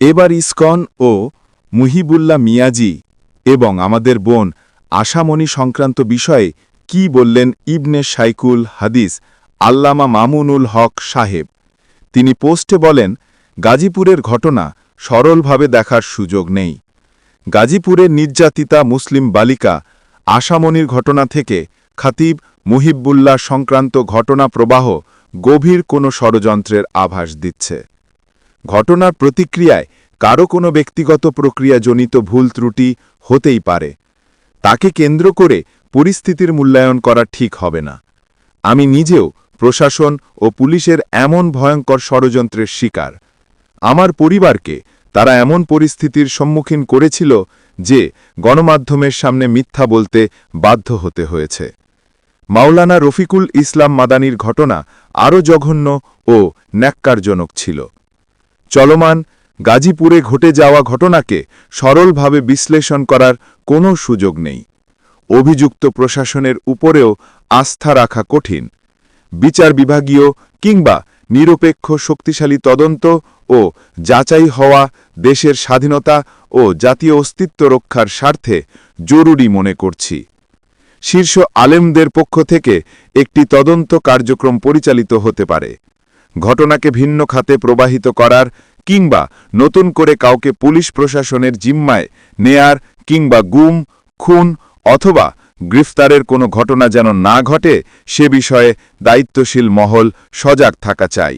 এবার ইস্কন ও মুহিবুল্লাহ মিয়াজি এবং আমাদের বোন আশামণি সংক্রান্ত বিষয়ে কি বললেন ইবনে সাইকুল হাদিস আল্লামা মামুনুল হক সাহেব। তিনি পোস্টে বলেন, গাজীপুরের ঘটনা সরলভাবে দেখার সুযোগ নেই। গাজীপুরের নির্যাতিতা মুসলিম বালিকা আশামণির ঘটনা থেকে খাতিব মুহিবুল্লাহ সংক্রান্ত ঘটনা প্রবাহ গভীর কোনো ষড়যন্ত্রের আভাস দিচ্ছে। ঘটনার প্রতিক্রিয়ায় কারও কোনো ব্যক্তিগত প্রক্রিয়াজনিত ভুল ত্রুটি হতেই পারে। তাকে কেন্দ্র করে পরিস্থিতির মূল্যায়ন করা ঠিক হবে না। আমি নিজেও প্রশাসন ও পুলিশের এমন ভয়ঙ্কর ষড়যন্ত্রের শিকার। আমার পরিবারকে তারা এমন পরিস্থিতির সম্মুখীন করেছিল যে গণমাধ্যমের সামনে মিথ্যা বলতে বাধ্য হতে হয়েছে। মাওলানা রফিকুল ইসলাম মাদানির ঘটনা আরও জঘন্য ও ন্যাক্কারজনক ছিল। চলমান গাজীপুরে ঘটে যাওয়া ঘটনাকে সরলভাবে বিশ্লেষণ করার কোনো সুযোগ নেই। অভিযুক্ত প্রশাসনের উপরেও আস্থা রাখা কঠিন। বিচার বিভাগীয় কিংবা নিরপেক্ষ শক্তিশালী তদন্ত ও যাচাই হওয়া দেশের স্বাধীনতা ও জাতীয় অস্তিত্ব রক্ষার স্বার্থে জরুরি মনে করছি। শীর্ষ আলেমদের পক্ষ থেকে একটি তদন্ত কার্যক্রম পরিচালিত হতে পারে। ঘটনাকে ভিন্ন খাতে প্রবাহিত করার কিংবা নতুন করে কাউকে পুলিশ প্রশাসনের জিম্মায় নেয়ার কিংবা গুম, খুন অথবা গ্রেফতারের কোনো ঘটনা যেন না ঘটে, সে বিষয়ে দায়িত্বশীল মহল সজাগ থাকা চাই।